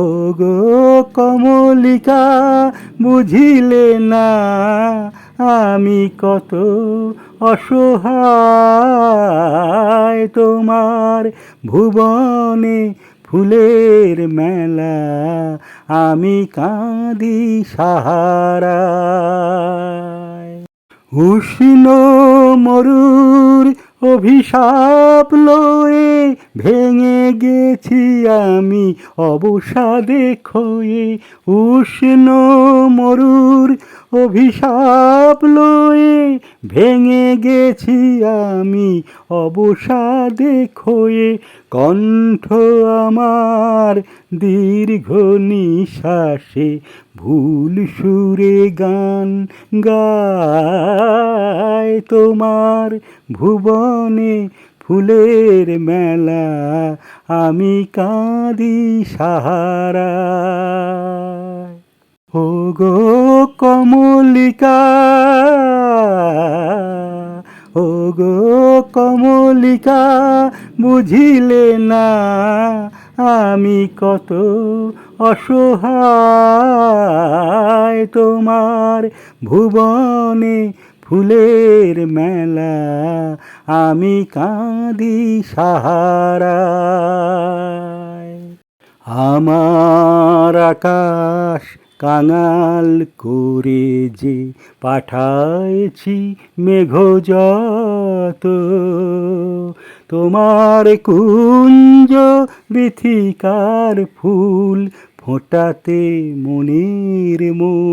ও গো কমলিকা, বুঝিলে না আমি কত অসহায় তোমার ভুবনে ফুলের মেলা, আমি কাঁদি সাহারা উষ্ণ মরুর অভিশাপ লয়ে ভেঙে গেছি আমি অবসাদে খয়ে উষ্ণ মরুর অভিশাপ লয়ে ভেঙে গেছি আমি অবসাদে খয়ে কণ্ঠ আমার দীর্ঘ নিঃশ্বাসে ভুল সুরে গান গায় তোমার ভুবনে ফুলের মেলা, আমি কাঁদি সাহারায় ও গো কমলিকা ও গো কমলিকা, বুঝিলে না আমি কত অসহায়। তোমার ভুবনে ফুলের মেলা, আমি কাঁদি সাহারা আমার আকাশ কাঙাল করে যে পাঠাইছি মেঘ যত তোমার কুঞ্জ বিথিকার ফুল ফোটাতে মনের মতো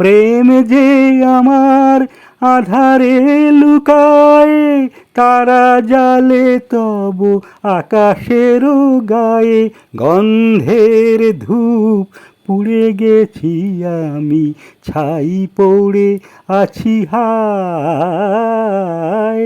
প্রেম যে আমার আধারে লুকায়, তারা জালে তব আকাশের গায়ে গন্ধের ধূপ পুড়ে গেছি আমি, ছাই পড়ে আছি হায়